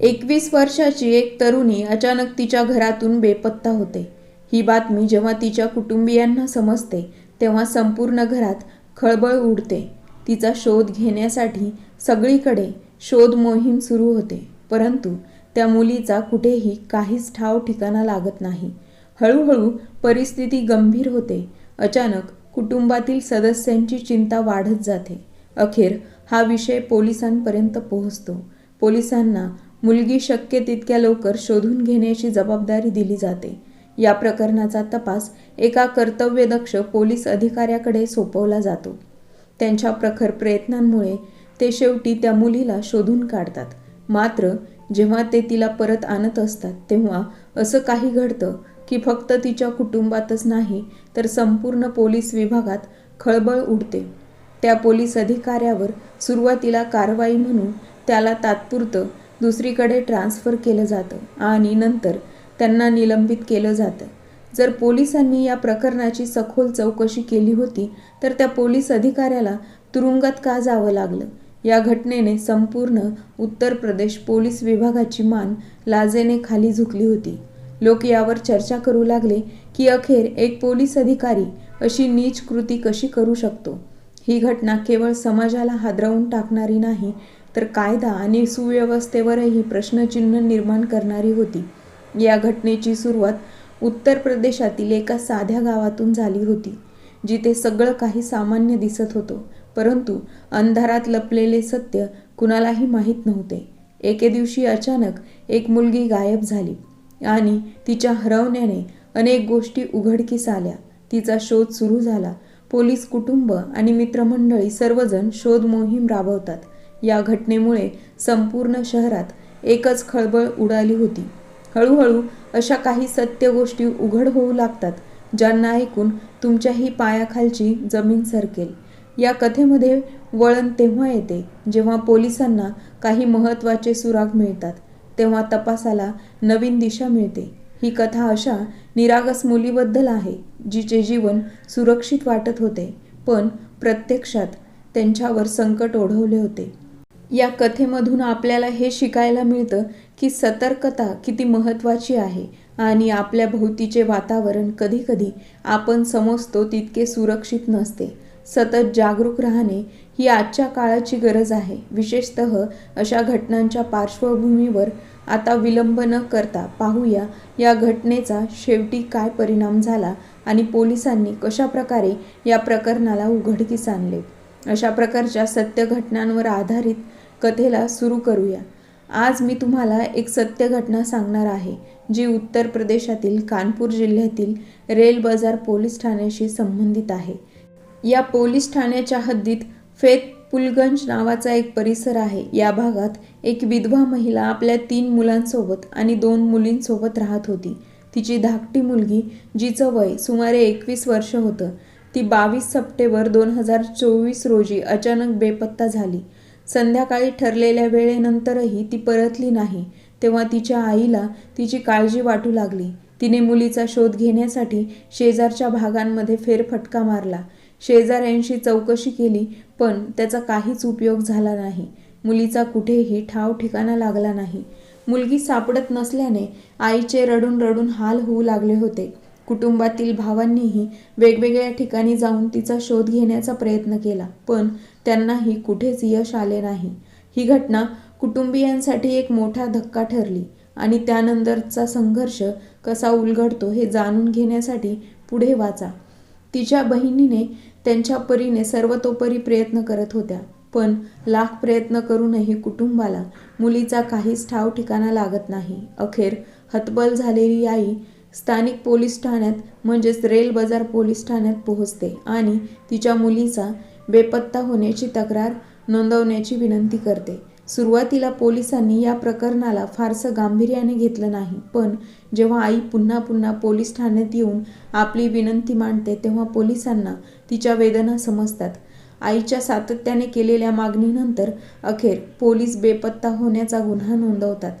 एकवीस वर्षाची एक तरुणी अचानक तिच्या घरातून बेपत्ता होते. ही बातमी जेव्हा तिच्या कुटुंबियांना समजते तेव्हा संपूर्ण घरात खळबळ उडते. तिचा शोध घेण्यासाठी सगळीकडे शोध मोहीम सुरू होते परंतु त्या मुलीचा कुठेही काहीच ठाव ठिकाणा लागत नाही. हळूहळू परिस्थिती गंभीर होते. अचानक कुटुंबातील सदस्यांची चिंता वाढत जाते. अखेर हा विषय पोलिसांपर्यंत पोहोचतो. पोलिसांना मुलगी शक्य तितक्या लवकर शोधून घेण्याची जबाबदारी दिली जाते. या प्रकरणाचा तपास एका कर्तव्यदक्ष पोलीस अधिकाऱ्याकडे सोपवला जातो. त्यांच्या प्रखर प्रयत्नांमुळे ते शेवटी त्या मुलीला शोधून काढतात. मात्र जेव्हा ते तिला परत आणत असतात तेव्हा असं काही घडतं की फक्त तिच्या कुटुंबातच नाही तर संपूर्ण पोलीस विभागात खळबळ उडते. त्या पोलीस अधिकाऱ्यावर सुरुवातीला कारवाई म्हणून त्याला तात्पुरतं दुसरीकडे ट्रान्सफर केलं जातं आणि नंतर त्यांना निलंबित केलं जातं. जर पोलिसांनी या प्रकरणाची सखोल चौकशी केली होती तर त्या पोलीस अधिकाऱ्याला तुरुंगात का जावं लागलं? या घटनेने संपूर्ण उत्तर प्रदेश पोलीस विभागाची मान लाजेने खाली झुकली होती. लोक यावर चर्चा करू लागले की अखेर एक पोलीस अधिकारी अशी नीच कृती कशी करू शकतो? ही घटना केवळ समाजाला हादरवून टाकणारी नाही तर कायदा आणि सुव्यवस्थेवरही प्रश्नचिन्ह निर्माण करणारी होती. या घटनेची सुरुवात उत्तर प्रदेशातील एका साध्या गावातून झाली होती जिथे सगळं काही सामान्य दिसत होतं. परंतु अंधारात लपलेले सत्य कुणालाही माहीत नव्हते. एके दिवशी अचानक एक मुलगी गायब झाली आणि तिच्या हरवण्याने अनेक गोष्टी उघडकीस आल्या. तिचा शोध सुरू झाला. पोलीस कुटुंब आणि मित्रमंडळी सर्वजण शोध मोहीम राबवतात. या घटनेमुळे संपूर्ण शहरात एकच खळबळ उडाली होती. हळूहळू अशा काही सत्य गोष्टी उघड होऊ लागतात ज्यांना ऐकून तुमच्याही पायाखालची जमीन सरकेल. या कथेमध्ये वळण तेव्हा येते जेव्हा पोलिसांना काही महत्त्वाचे सुराग मिळतात तेव्हा तपासाला नवीन दिशा मिळते. ही कथा अशा निरागस मुलीबद्दल आहे जिचे जीवन सुरक्षित वाटत होते पण प्रत्यक्षात त्यांच्यावर संकट ओढवले होते. या कथेमधून आपल्याला हे शिकायला मिळतं की सतर्कता किती महत्त्वाची आहे आणि आपल्या भोवतीचे वातावरण कधीकधी आपण समजतो तितके सुरक्षित नसते. सतत जागरूक राहणे ही आजच्या काळाची गरज आहे. विशेषत अशा घटनांच्या पार्श्वभूमीवर आता विलंब न करता पाहूया या घटनेचा शेवटी काय परिणाम झाला आणि पोलिसांनी कशाप्रकारे या प्रकरणाला उघडकीस आणले. अशा प्रकारच्या सत्य घटनांवर आधारित कथेला सुरू करूया. आज मी तुम्हाला एक सत्य घटना सांगणार आहे जी उत्तर प्रदेशातील कानपूर जिल्ह्यातील रेल बाजार पोलीस ठाण्याशी संबंधित आहे. या पोलीस ठाण्याच्या हद्दीत फेत पुलगंज नावाचा एक परिसर आहे. या भागात एक विधवा महिला आपल्या तीन मुलांसोबत आणि दोन मुलींसोबत राहत होती. तिची धाकटी मुलगी जिचं वय सुमारे एकवीस वर्ष होतं ती बावीस सप्टेंबर दोन हजार चोवीस रोजी अचानक बेपत्ता झाली. संध्याकाळी ठरलेल्या वेळेनंतरही ती परतली नाही. तेव्हा तिच्या आईला तिची काळजी वाटू लागली. तिने मुलीचा शोध घेण्यासाठी शेजारच्या भागांमध्ये फेरफटका मारला. शेजाऱ्यांशी चौकशी केली पण त्याचा काहीच उपयोग झाला नाही. मुलीचा कुठेही ठाव ठिकाणा लागला नाही. मुलगी सापडत नसल्याने आईचे रडून रडून हाल होऊ लागले होते. कुटुंबातील भावांनीही वेगवेगळ्या ठिकाणी जाऊन तिचा शोध घेण्याचा प्रयत्न केला पण त्यांनाही कुठेच यश आले नाही. ही घटना कुटुंबियांसाठी एक मोठा धक्का ठरली आणि त्यानंतरचा संघर्ष कसा उलगडतो हे जाणून घेण्यासाठी पुढे वाचा. तिच्या बहिणीने त्यांच्या परीने सर्वतोपरी प्रयत्न करत होत्या पण लाख प्रयत्न करूनही कुटुंबाला मुलीचा काहीच ठाव ठिकाणा लागत नाही. अखेर हतबल झालेली आई स्थानिक पोलीस ठाण्यात म्हणजेच रेल बाजार पोलीस ठाण्यात पोहोचते आणि तिच्या मुलीचा बेपत्ता होण्याची तक्रार नोंदवण्याची विनंती करते. सुरुवातीला पोलिसांनी या प्रकरणाला फारसं गांभीर्याने घेतलं नाही पण जेव्हा आई पुन्हा पुन्हा पोलीस ठाण्यात येऊन आपली विनंती मांडते तेव्हा पोलिसांना तिच्या वेदना समजतात. आईच्या सातत्याने केलेल्या मागणीनंतर अखेर पोलीस बेपत्ता होण्याचा गुन्हा नोंदवतात.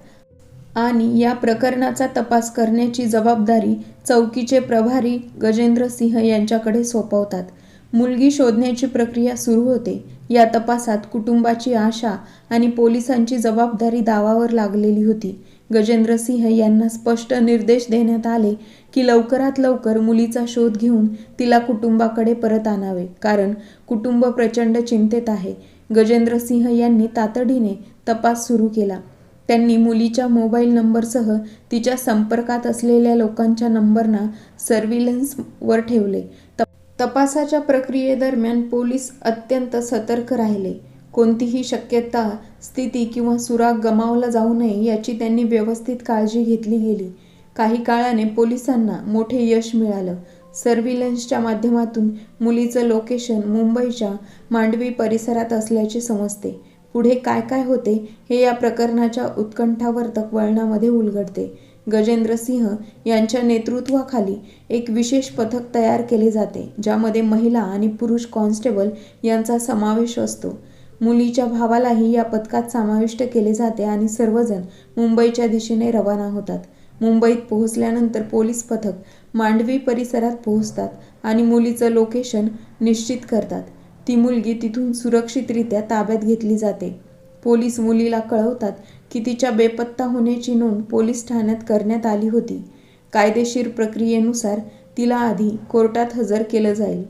आणि या प्रकरणाचा तपास करण्याची जबाबदारी चौकीचे प्रभारी गजेंद्र सिंह यांच्याकडे सोपवतात. मुलगी शोधण्याची प्रक्रिया सुरू होते. या तपासात कुटुंबाची आशा आणि पोलिसांची जबाबदारी दावावर लागलेली होती. गजेंद्र सिंह यांना स्पष्ट निर्देश देण्यात आले की लवकरात लवकर मुलीचा शोध घेऊन तिला कुटुंबाकडे परत आणावे कारण कुटुंब प्रचंड चिंतेत आहे. गजेंद्र सिंह यांनी तातडीने तपास सुरू केला. त्यांनी मुलीच्या मोबाईल नंबरसह तिच्या संपर्कात असलेल्या लोकांच्या नंबरना सर्व्हिलन्सवर ठेवले. तप- तपासाच्या प्रक्रियेदरम्यान पोलीस अत्यंत सतर्क राहिले. कोणतीही शक्यता स्थिती किंवा सुराग गमावला जाऊ नये याची त्यांनी व्यवस्थित काळजी घेतली गेली. काही काळाने पोलिसांना मोठे यश मिळालं. सर्व्हिलन्सच्या माध्यमातून मुलीचं लोकेशन मुंबईच्या मांडवी परिसरात असल्याचे समजते. पुढे काय काय होते हे या प्रकरणाच्या उत्कंठावर्तक वळणामध्ये उलगडते. गजेंद्र सिंह यांच्या नेतृत्वाखाली एक विशेष पथक तयार केले जाते ज्यामध्ये महिला आणि पुरुष कॉन्स्टेबल यांचा समावेश असतो. मुलीच्या भावालाही या पथकात समाविष्ट केले जाते आणि सर्वजण मुंबईच्या दिशेने रवाना होतात. मुंबईत पोहोचल्यानंतर पोलीस पथक मांडवी परिसरात पोहोचतात आणि मुलीचं लोकेशन निश्चित करतात. ती मुलगी तिथून सुरक्षितरित्या ताब्यात घेतली जाते. पोलीस मुलीला कळवतात की तिच्या बेपत्ता होण्याची नोंद पोलीस ठाण्यात करण्यात आली होती. कायदेशीर प्रक्रियेनुसार तिला आधी कोर्टात हजर केलं जाईल.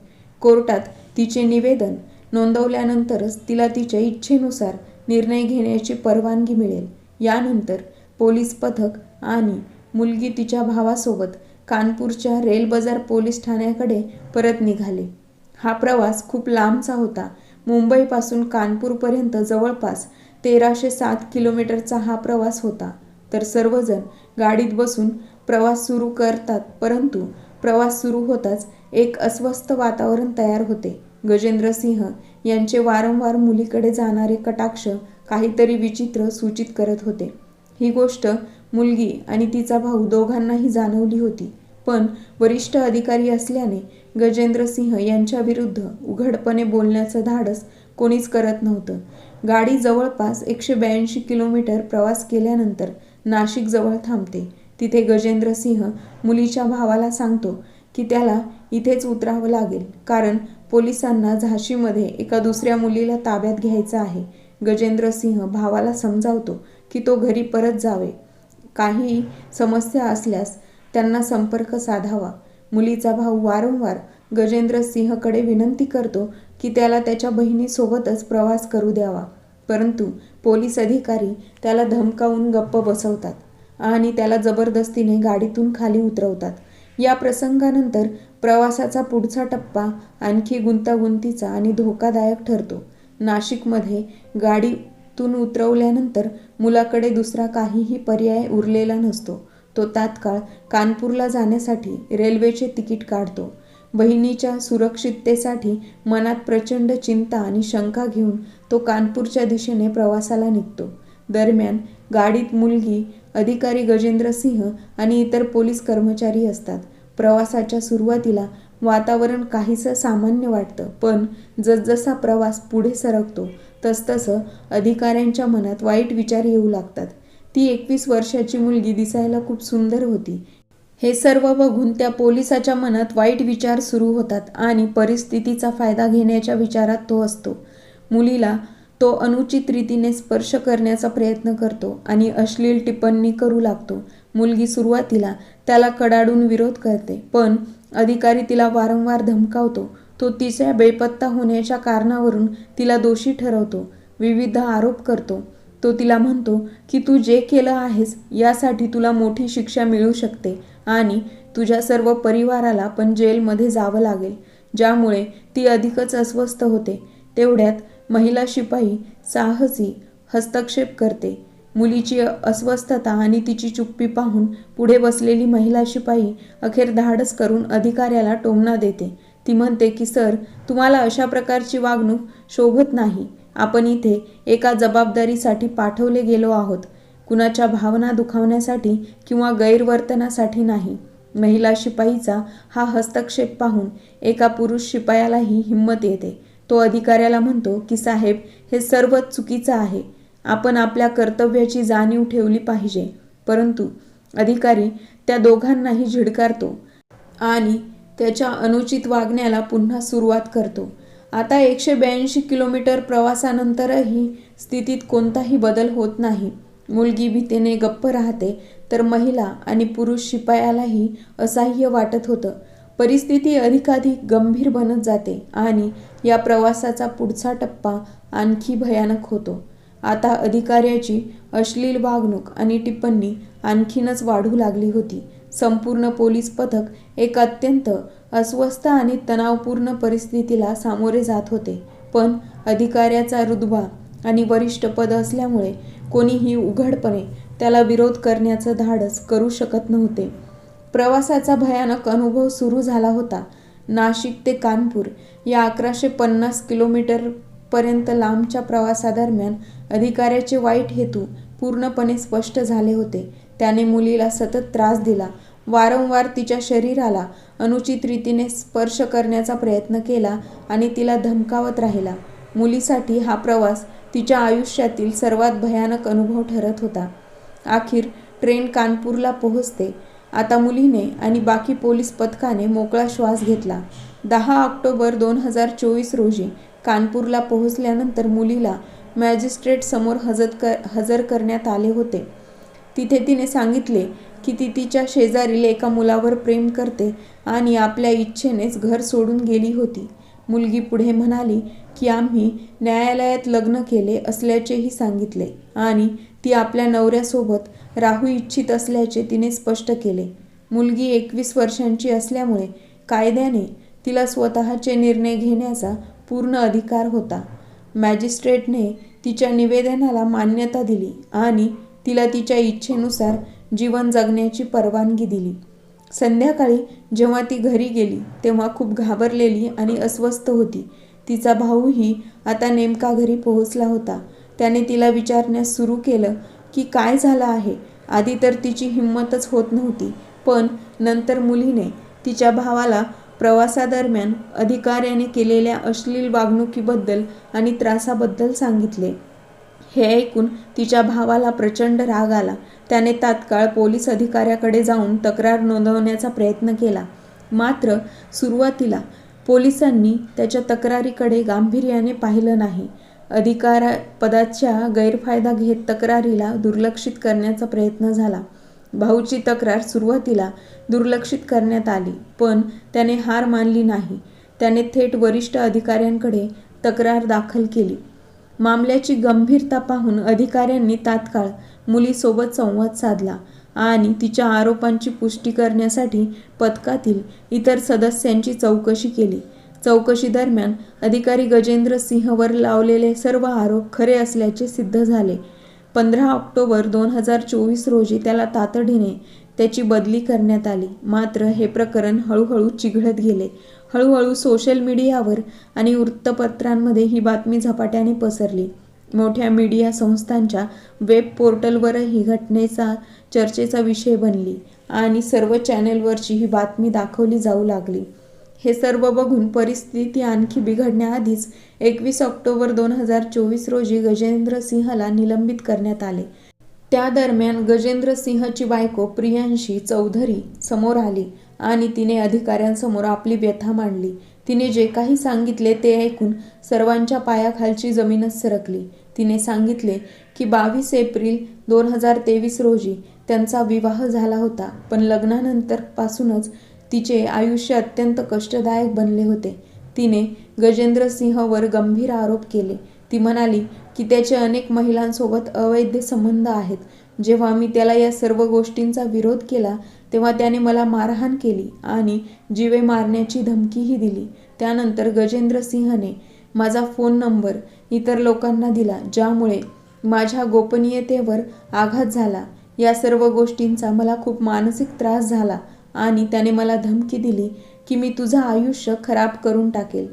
कोर्टात तिचे निवेदन नोंदवल्यानंतरच तिला तिच्या इच्छेनुसार निर्णय घेण्याची परवानगी मिळेल. यानंतर पोलीस पथक आणि मुलगी तिच्या भावासोबत कानपूरच्या रेल बाजार पोलीस ठाण्याकडे परत निघाले. हा प्रवास खूप लांबचा होता. मुंबईपासून कानपूरपर्यंत जवळपास तेराशे सात किलोमीटरचा हा प्रवास होता. तर सर्वजण गाडीत बसून प्रवास सुरू करतात परंतु प्रवास सुरू होताच एक अस्वस्थ वातावरण तयार होते. गजेंद्र सिंह यांचे वारंवार मुलीकडे जाणारे कटाक्ष काहीतरी विचित्र सूचित करत होते. ही गोष्ट मुलगी आणि तिचा भाऊ दोघांनाही जाणवली होती. पण वरिष्ठ अधिकारी असल्याने गजेंद्र सिंह यांच्याविरुद्ध उघडपणे बोलण्याचं धाडस कोणीच करत नव्हतं. गाडी जवळपास एकशे ब्याऐंशी किलोमीटर प्रवास केल्यानंतर नाशिकजवळ थांबते. तिथे गजेंद्र सिंह मुलीच्या भावाला सांगतो की त्याला इथेच उतरावं लागेल कारण पोलिसांना झाशीमध्ये एका दुसऱ्या मुलीला ताब्यात घ्यायचं आहे. गजेंद्र सिंह भावाला समजावतो की तो घरी परत जावे. काही समस्या असल्यास त्यांना संपर्क साधावा. मुलीचा भाऊ वारंवार गजेंद्र सिंहकडे विनंती करतो की त्याला त्याच्या बहिणीसोबतच प्रवास करू द्यावा. परंतु पोलीस अधिकारी त्याला धमकावून गप्प बसवतात आणि त्याला जबरदस्तीने गाडीतून खाली उतरवतात. या प्रसंगानंतर प्रवासाचा पुढचा टप्पा आणखी गुंतागुंतीचा आणि धोकादायक ठरतो. नाशिकमध्ये गाडीतून उतरवल्यानंतर मुलाकडे दुसरा काहीही पर्याय उरलेला नसतो. तो तात्काळ कानपूरला जाण्यासाठी रेल्वेचे तिकीट काढतो. बहिणीच्या सुरक्षिततेसाठी मनात प्रचंड चिंता आणि शंका घेऊन तो कानपूरच्या दिशेने प्रवासाला निघतो. दरम्यान गाडीत मुलगी अधिकारी गजेंद्र सिंह आणि इतर पोलीस कर्मचारी असतात. प्रवासाच्या सुरुवातीला वातावरण काहीसं सामान्य वाटतं पण जसजसा प्रवास पुढे सरकतो तसतसं अधिकाऱ्यांच्या मनात वाईट विचार येऊ लागतात. ती एकवीस वर्षाची मुलगी दिसायला खूप सुंदर होती. हे सर्व बघून त्या पोलिसाच्या मनात वाईट विचार सुरू होतात आणि परिस्थितीचा फायदा घेण्याच्या विचारात तो असतो. मुलीला तो अनुचित रीतीने स्पर्श करण्याचा प्रयत्न करतो आणि अश्लील टिप्पणी करू लागतो. मुलगी सुरुवातीला त्याला कडाडून विरोध करते पण अधिकारी तिला वारंवार धमकावतो. तो तिच्या बेपत्ता होण्याच्या कारणावरून तिला दोषी ठरवतो. विविध आरोप करतो. तो तिला म्हणतो की तू जे केलं आहेस यासाठी तुला मोठी शिक्षा मिळू शकते आणि तुझ्या सर्व परिवाराला पण जेलमध्ये जावं लागेल. ज्यामुळे ती अधिकच अस्वस्थ होते. तेवढ्यात महिला शिपाई साहसी हस्तक्षेप करते. मुलीची अस्वस्थता आणि तिची चुप्पी पाहून पुढे बसलेली महिला शिपाई अखेर धाडस करून अधिकाऱ्याला टोमणा देते. ती म्हणते की सर तुम्हाला अशा प्रकारची वागणूक शोभत नाही. आपण इथे एका जबाबदारीसाठी पाठवले गेलो आहोत. कुणाच्या भावना दुखावण्यासाठी किंवा गैरवर्तनासाठी नाही. महिला शिपाईचा हा हस्तक्षेप पाहून एका पुरुष शिपायालाही हिंमत येते. तो अधिकाऱ्याला म्हणतो की साहेब हे सर्व चुकीचं आहे. आपण आपल्या कर्तव्याची जाणीव ठेवली पाहिजे. परंतु अधिकारी त्या दोघांनाही झिडकारतो आणि त्याच्या अनुचित वागण्याला पुन्हा सुरुवात करतो. आता एकशे ब्याऐंशी किलोमीटर प्रवासानंतरही स्थितीत कोणताही बदल होत नाही. मुलगी भीतीने गप्प राहते तर महिला आणि पुरुष शिपायालाही असह्य वाटत होतं. परिस्थिती अधिकाधिक गंभीर बनत जाते आणि या प्रवासाचा पुढचा टप्पा आणखी भयानक होतो. आता अधिकाऱ्याची अश्लील वागणूक आणि टिप्पणी आणखीनच वाढू लागली होती. संपूर्ण पोलीस पथक एक अत्यंत अस्वस्थ आणि तणावपूर्ण परिस्थितीला सामोरे जात होते. पण अधिकाऱ्याचा रुतबा आणि वरिष्ठ पद असल्यामुळे कोणीही उघडपणे त्याला विरोध करण्याचं धाडस करू शकत नव्हते. प्रवासाचा भयानक अनुभव सुरू झाला होता. नाशिक ते कानपूर या अकराशे पन्नास किलोमीटर पर्यंत लांबच्या प्रवासादरम्यान अधिकाऱ्याचे वाईट हेतू पूर्णपणे स्पष्ट झाले होते. त्याने मुलीला सतत त्रास दिला वारंवार तिच्या शरीराला अनुचित रीतीने स्पर्श करण्याचा प्रयत्न केला आणि तिला धमकावत राहिला. मुलीसाठी हा प्रवास तिच्या आयुष्यातील सर्वात भयानक अनुभव ठरत होता. अखेर ट्रेन कानपूरला पोहोचते. आता मुलीने आणि बाकी पोलीस पथकाने मोकळा श्वास घेतला. दहा ऑक्टोबर दोन हजार चोवीस रोजी कानपूरला पोहोचल्यानंतर मुलीला मॅजिस्ट्रेट समोर हजर कर हजर करण्यात आले होते. तिथे तिने सांगितले की ती तिच्या शेजारील एका मुलावर प्रेम करते आणि आपल्या इच्छेनेच घर सोडून गेली होती. मुलगी पुढे म्हणाली की आम्ही न्यायालयात लग्न केले असल्याचेही सांगितले आणि ती आपल्या नवऱ्यासोबत राहू इच्छित असल्याचे तिने स्पष्ट केले. मुलगी एकवीस वर्षांची असल्यामुळे कायद्याने तिला स्वतःचे निर्णय घेण्याचा पूर्ण अधिकार होता. मॅजिस्ट्रेटने तिच्या निवेदनाला मान्यता दिली आणि तिला तिच्या इच्छेनुसार जीवन जगण्याची परवानगी दिली. संध्याकाळी जेव्हा ती घरी गेली तेव्हा खूप घाबरलेली आणि अस्वस्थ होती. तिचा भाऊही आता नेमका घरी पोहोचला होता. त्याने तिला विचारण्यास सुरू केलं की काय झालं आहे? आधी तर तिची हिंमतच होत नव्हती पण नंतर मुलीने तिच्या भावाला प्रवासादरम्यान अधिकाऱ्याने केलेल्या अश्लील वागणुकीबद्दल आणि त्रासाबद्दल सांगितले. हे ऐकून तिच्या भावाला प्रचंड राग आला. त्याने तात्काळ पोलीस अधिकाऱ्याकडे जाऊन तक्रार नोंदवण्याचा प्रयत्न केला. मात्र सुरुवातीला पोलिसांनी त्याच्या तक्रारीकडे गांभीर्याने पाहिलं नाही. अधिकार पदाच्या गैरफायदा घेत तक्रारीला दुर्लक्षित करण्याचा प्रयत्न झाला. भाऊची तक्रार सुरुवातीला दुर्लक्षित करण्यात आली पण त्याने हार मानली नाही. त्याने थेट वरिष्ठ अधिकाऱ्यांकडे तक्रार दाखल केली. मामल्याची गंभीरता पाहून अधिकाऱ्यांनी तात्काळ मुलीसोबत संवाद साधला आणि तिच्या आरोपांची पुष्टी करण्यासाठी पथकातील इतर सदस्यांची चौकशी केली. चौकशी दरम्यान अधिकारी गजेंद्र सिंहवर लावलेले सर्व आरोप खरे असल्याचे सिद्ध झाले. पंधरा ऑक्टोबर दोन हजार चोवीस रोजी त्याला तातडीने त्याची बदली करण्यात आली. मात्र हे प्रकरण हळूहळू चिघळत गेले. हळूहळू सोशल मीडियावर आणि वृत्तपत्रांमध्ये ही बातमी झपाट्याने पसरली. मोठ्या मीडिया संस्थांच्या वेब पोर्टलवरही घटनेचा चर्चेचा विषय बनली आणि सर्व चॅनेलवरची ही बातमी दाखवली जाऊ लागली. हे सर्व बघून परिस्थिती आणखी बिघडण्याआधीच एकवीस ऑक्टोबर दोन हजार चोवीस रोजी गजेंद्र सिंहला निलंबित करण्यात आले. त्या दरम्यान गजेंद्र सिंहची बायको प्रियांशी चौधरी समोर आली आणि तिने अधिकाऱ्यांसमोर आपली व्यथा मांडली. तिने जे काही सांगितले ते ऐकून सर्वांच्या पायाखालची जमीनच सरकली. तिने सांगितले की बावीस एप्रिल दोन हजार तेवीस रोजी त्यांचा विवाह झाला होता. पण लग्नानंतर पासूनच तिचे आयुष्य अत्यंत कष्टदायक बनले होते. तिने गजेंद्र सिंहवर गंभीर आरोप केले. ती म्हणाली की त्याचे अनेक महिलांसोबत अवैध संबंध आहेत. जेव्हा मी त्याला या सर्व गोष्टींचा विरोध केला तेव्हा त्याने मला मारहाण केली आणि जीवे मारण्याची धमकीही दिली. त्यानंतर गजेंद्र सिंहने माझा फोन नंबर इतर लोकांना दिला ज्यामुळे माझ्या गोपनीयतेवर आघात झाला. या सर्व गोष्टींचा मला खूप मानसिक त्रास झाला आणि त्याने मला धमकी दिली की मी तुझं आयुष्य खराब करून टाकेल.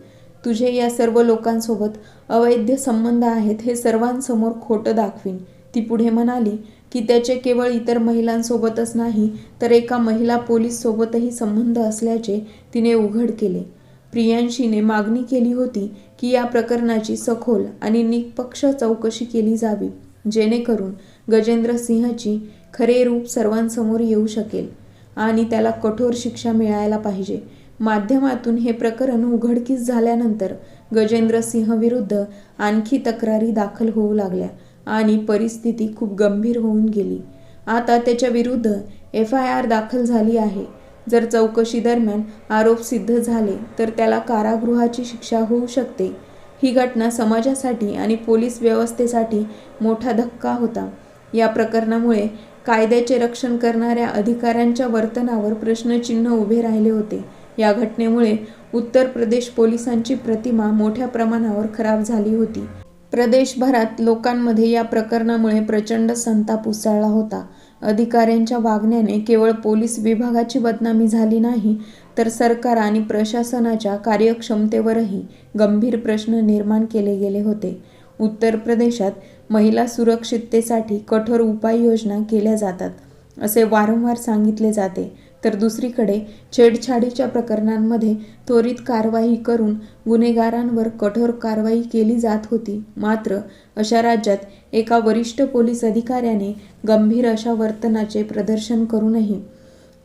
तुझे या सर्व लोकांसोबत अवैध संबंध आहेत हे सर्वांसमोर खोटं दाखवीन. ती पुढे म्हणाली की त्याचे केवळ इतर महिलांसोबतच नाही तर एका महिला पोलीससोबतही संबंध असल्याचे तिने उघड केले. प्रियांशीने मागणी केली होती की या प्रकरणाची सखोल आणि निष्पक्ष चौकशी केली जावी जेणेकरून गजेंद्र सिंहची खरे रूप सर्वांसमोर येऊ शकेल आणि त्याला कठोर शिक्षा मिळायला पाहिजे. माध्यमातून हे प्रकरण उघडकीस झाल्यानंतर गजेंद्र सिंह विरुद्ध आणखी तक्रारी दाखल होऊ लागल्या आणि परिस्थिती खूप गंभीर होऊन गेली. आता त्याच्या विरुद्ध एफ आय आर दाखल झाली आहे. जर चौकशी दरम्यान आरोप सिद्ध झाले तर त्याला कारागृहाची शिक्षा होऊ शकते. ही घटना समाजासाठी आणि पोलीस व्यवस्थेसाठी मोठा धक्का होता. या प्रकरणामुळे कायद्याचे रक्षण करणाऱ्या अधिकाऱ्यांच्या वर्तनावर प्रश्नचिन्ह उभे राहिले होते. या घटनेमुळे उत्तर प्रदेश पोलिसांची प्रतिमा मोठ्या प्रमाणावर खराब झाली होती. प्रदेशभरात लोकांमध्ये या प्रकरणामुळे प्रचंड संताप उसळला होता. अधिकाऱ्यांच्या वागण्याने केवळ पोलीस विभागाची बदनामी झाली नाही तर सरकार आणि प्रशासनाच्या कार्यक्षमतेवरही गंभीर प्रश्न निर्माण केले गेले होते. उत्तर प्रदेशात महिला सुरक्षिततेसाठी कठोर उपाययोजना केल्या जातात असे वारंवार सांगितले जाते. तर दुसरीकडे छेडछाडीच्या प्रकरणांमध्ये त्वरित कारवाई करून गुन्हेगारांवर कठोर कारवाई केली जात होती. मात्र अशा राज्यात एका वरिष्ठ पोलीस अधिकाऱ्याने गंभीर अशा वर्तनाचे प्रदर्शन करूनही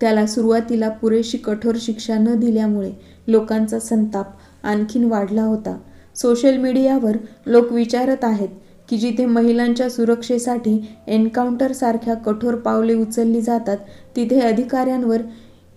त्याला सुरुवातीला पुरेशी कठोर शिक्षा न दिल्यामुळे लोकांचा संताप आणखीन वाढला होता. सोशल मीडियावर लोक विचारत आहेत की जिथे महिलांच्या सुरक्षेसाठी एन्काउंटरसारख्या कठोर पावले उचलली जातात तिथे अधिकाऱ्यांवर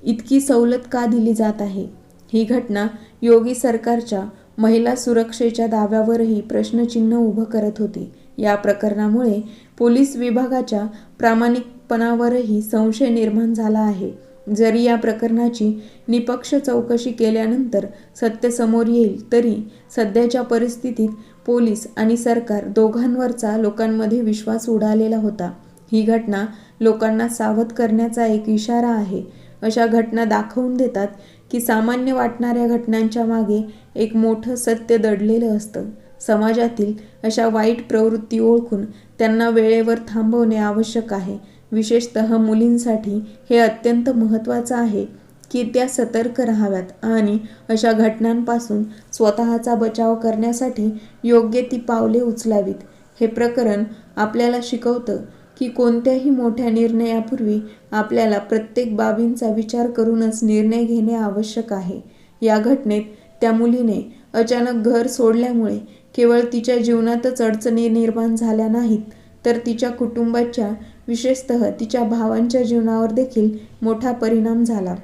इतकी सवलत का दिली जात आहे? ही घटना योगी सरकारच्या महिला सुरक्षेच्या दाव्यावरही प्रश्नचिन्ह उभं करत होती. या प्रकरणामुळे पोलीस विभागाच्या प्रामाणिकपणावरही संशय निर्माण झाला आहे. जरी या प्रकरणाची निपक्ष चौकशी केल्यानंतर सत्य समोर येईल तरी सध्याच्या परिस्थितीत पोलीस आणि सरकार दोघांवरचा लोकांमध्ये विश्वास उडालेला होता. ही घटना लोकांना सावध करण्याचा एक इशारा आहे. अशा घटना दाखवून देतात की सामान्य वाटणाऱ्या घटनांच्या मागे एक मोठं सत्य दडलेलं असतं. समाजातील अशा वाईट प्रवृत्ती ओळखून त्यांना वेळेवर थांबवणे आवश्यक आहे. विशेषतः मुलींसाठी हे अत्यंत महत्त्वाचं आहे की त्या सतर्क राहाव्यात आणि अशा घटनांपासून स्वतःचा बचाव करण्यासाठी योग्य ती पावले उचलावीत. हे प्रकरण आपल्याला शिकवतं की कोणत्याही मोठ्या निर्णयापूर्वी आपल्याला प्रत्येक बाबींचा विचार करूनच निर्णय घेणे आवश्यक आहे. या घटनेत त्या मुलीने अचानक घर सोडल्यामुळे केवळ तिच्या जीवनातच अडचणी निर्माण झाल्या नाहीत तर तिच्या कुटुंबाच्या विशेषतः तिच्या भावांच्या जीवनावर देखील मोठा परिणाम झाला.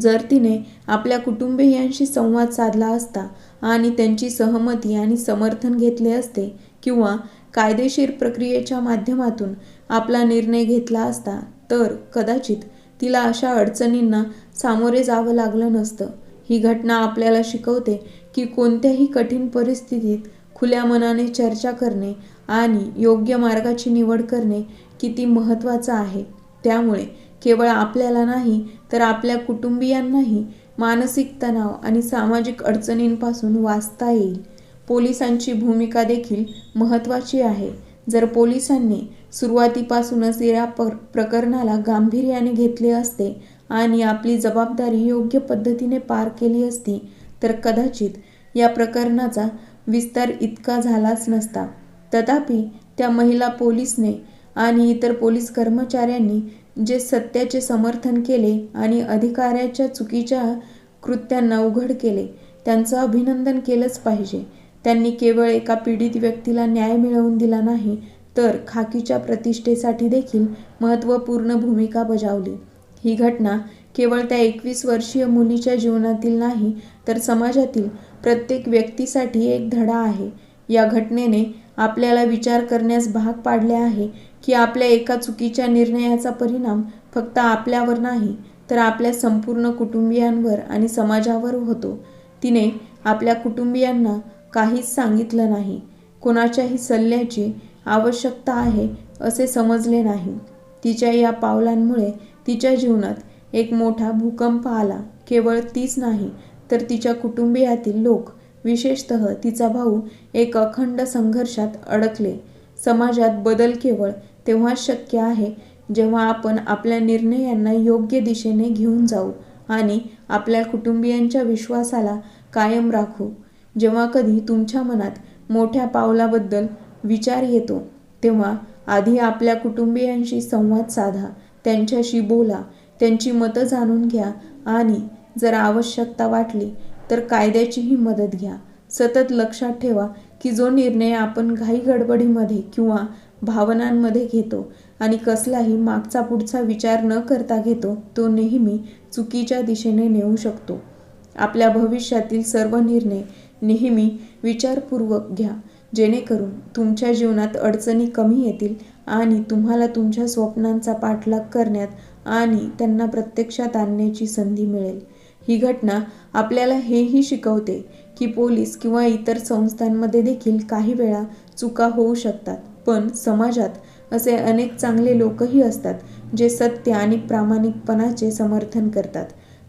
जर तिने आपल्या कुटुंबियांशी संवाद साधला असता आणि त्यांची सहमती आणि समर्थन घेतले असते किंवा कायदेशीर प्रक्रियेच्या माध्यमातून आपला निर्णय घेतला असता तर कदाचित तिला अशा अडचणींना सामोरे जावं लागलं नसतं. ही घटना आपल्याला शिकवते की कोणत्याही कठीण परिस्थितीत खुल्या मनाने चर्चा करणे आणि योग्य मार्गाची निवड करणे किती महत्त्वाचं आहे. त्यामुळे केवळ आपल्याला नाही तर आपल्या कुटुंबियांनाही मानसिक तणाव आणि सामाजिक अडचणींपासून वाचता येईल. पोलिसांची भूमिका देखील महत्त्वाची आहे. जर पोलिसांनी सुरुवातीपासूनच या पर प्रकरणाला गांभीर्याने घेतले असते आणि आपली जबाबदारी योग्य पद्धतीने पार केली असती तर कदाचित या प्रकरणाचा विस्तार इतका झालाच नसता. तथापि त्या महिला पोलिसने आणि इतर पोलीस कर्मचाऱ्यांनी जे सत्याचे समर्थन केले आणि अधिकाऱ्याच्या चुकीच्या कृत्यांना उघड केले त्यांचं अभिनंदन केलंच पाहिजे. त्यांनी केवळ एका पीडित व्यक्तीला न्याय मिळवून दिला नाही तर खाकीच्या प्रतिष्ठेसाठी देखील महत्त्वपूर्ण भूमिका बजावली. ही घटना केवळ त्या एकवीस वर्षीय मुलीच्या जीवनातील नाही तर समाजातील प्रत्येक व्यक्तीसाठी एक धडा आहे. या घटनेने आपल्याला विचार करण्यास भाग पाडले आहे की आपल्या एका चुकीच्या निर्णयाचा परिणाम फक्त आपल्यावर नाही तर आपल्या संपूर्ण कुटुंबियांवर आणि समाजावर होतो. तिने आपल्या कुटुंबियांना काहीच सांगितलं नाही. कोणाच्याही सल्ल्याची आवश्यकता आहे असे समजले नाही. तिच्या या पावलांमुळे तिच्या जीवनात एक मोठा भूकंप आला. केवळ तीच नाही तर तिच्या कुटुंबियातील लोक विशेषतः तिचा भाऊ एक अखंड संघर्षात अडकले. समाजात बदल केवळ तेव्हाच शक्य आहे जेव्हा आपण आपल्या निर्णयांना योग्य दिशेने घेऊन जाऊ आणि आपल्या कुटुंबियांच्या विश्वासाला कायम राखू. जेव्हा कधी तुमच्या मनात मोठ्या पावलाबद्दल विचार येतो तेव्हा आधी आपल्या कुटुंबियांशी संवाद साधा त्यांच्याशी बोला त्यांची मतं जाणून घ्या आणि जर आवश्यकता वाटली तर कायद्याचीही मदत घ्या. सतत लक्षात ठेवा की जो निर्णय आपण घाई गडबडीमध्ये किंवा भावनांमध्ये घेतो आणि कसलाही मागचा पुढचा विचार न करता घेतो तो नेहमी चुकीच्या दिशेने नेऊ शकतो. आपल्या भविष्यातील सर्व निर्णय नेहमी विचारपूर्वक घ्या. जेणेकरून तुमच्या जीवनात अडचणी कमी येतील आणि तुम्हाला तुमच्या स्वप्नांचा पाठलाग करण्यात आणि त्यांना प्रत्यक्षात आणण्याची संधी मिळेल. ही घटना आपल्याला हेही शिकवते की पोलीस किंवा इतर संस्थांमध्ये देखील काही वेळा चुका होऊ शकतात. पण समाजात असे अनेक चांगले लोकही असतात जे सत्य आणि प्रामाणिकपणाचे समर्थन करतात.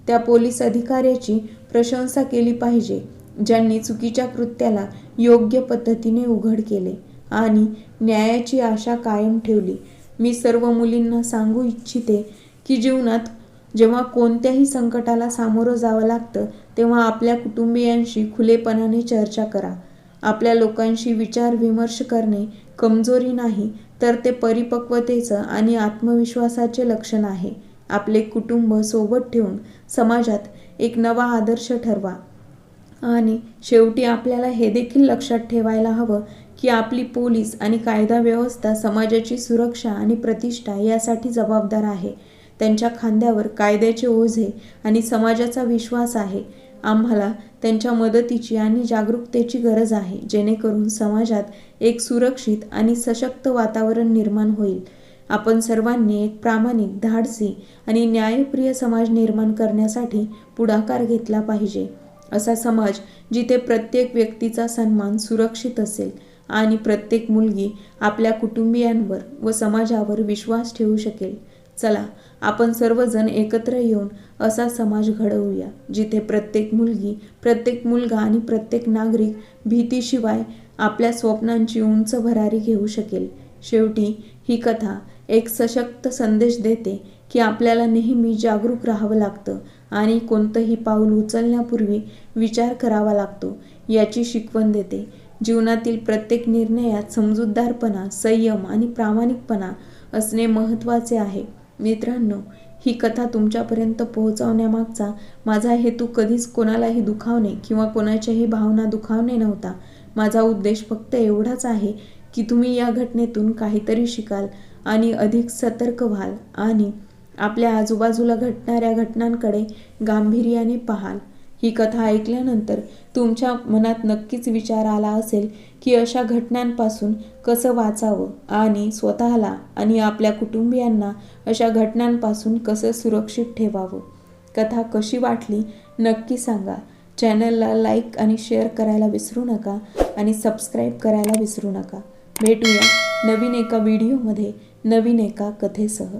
त्या पोलीस अधिकाऱ्याची प्रशंसा केली पाहिजे ज्यांनी चुकीच्या कृत्याला योग्य पद्धतीने उघड केले आणि न्यायाची आशा कायम ठेवली. मी सर्व मुलींना सांगू इच्छिते की जीवनात जेव्हा कोणत्याही संकटाला सामोरं जावं लागतं तेव्हा आपल्या कुटुंबियांशी खुलेपणाने चर्चा करा. आपल्या लोकांशी विचार विमर्श करणे कमजोरी नाही तर ते परिपक्वतेचं आणि आत्मविश्वासाचे लक्षण आहे. आपले कुटुंब सोबत ठेवून समाजात एक नवा आदर्श ठरवा. आणि शेवटी आपल्याला हे देखील लक्षात ठेवायला हवं की आपली पोलीस आणि कायदा व्यवस्था समाजाची सुरक्षा आणि प्रतिष्ठा यासाठी जबाबदार आहे. त्यांच्या खांद्यावर कायद्याचे ओझे आणि समाजाचा विश्वास आहे. आम्हाला त्यांच्या मदतीची आणि जागरूकतेची गरज आहे. जेणेकरून समाजात एक सुरक्षित आणि सशक्त वातावरण निर्माण होईल. आपण सर्वांनी एक प्रामाणिक धाडसी आणि न्यायप्रिय समाज निर्माण करण्यासाठी पुढाकार घेतला पाहिजे. असा समाज जिथे प्रत्येक व्यक्तीचा सन्मान सुरक्षित असेल आणि प्रत्येक मुलगी आपल्या कुटुंबियांवर व समाजावर विश्वास ठेवू शकेल. चला आपण सर्वजण एकत्र येऊन असा समाज घडवूया जिथे प्रत्येक मुलगी प्रत्येक मुलगा आणि प्रत्येक नागरिक भीतीशिवाय आपल्या स्वप्नांची उंच भरारी घेऊ शकेल. शेवटी ही कथा एक सशक्त संदेश देते की आपल्याला नेहमी जागरूक राहावं लागतं आणि कोणतंही पाऊल उचलण्यापूर्वी विचार करावा लागतो याची शिकवण देते. जीवनातील प्रत्येक निर्णयात समजूतदारपणा संयम आणि प्रामाणिकपणा असणे महत्त्वाचे आहे. मित्रांनो ही कथा तुमच्यापर्यंत पोहोचवण्यामागचा माझा हेतू कधीच कोणालाही दुखावणे किंवा कोणाच्याही भावना दुखावणे नव्हता. माझा उद्देश फक्त एवढाच आहे की तुम्ही या घटनेतून काहीतरी शिकाल आणि अधिक सतर्क व्हाल आणि आपल्या आजूबाजूला घडणाऱ्या घटनांकडे गांभीर्याने पाहाल. ही कथा ऐकल्यानंतर तुमच्या मनात नक्कीच विचार आला असेल की अशा घटनांपासून कसं वाचावं आणि स्वतःला आणि आपल्या कुटुंबियांना अशा घटनांपासून कसं सुरक्षित ठेवावं? कथा कशी वाटली नक्की सांगा. चॅनलला लाईक आणि शेअर करायला विसरू नका आणि सबस्क्राईब करायला विसरू नका. भेटूया नवीन एका व्हिडिओमध्ये नवीन एका कथेसह.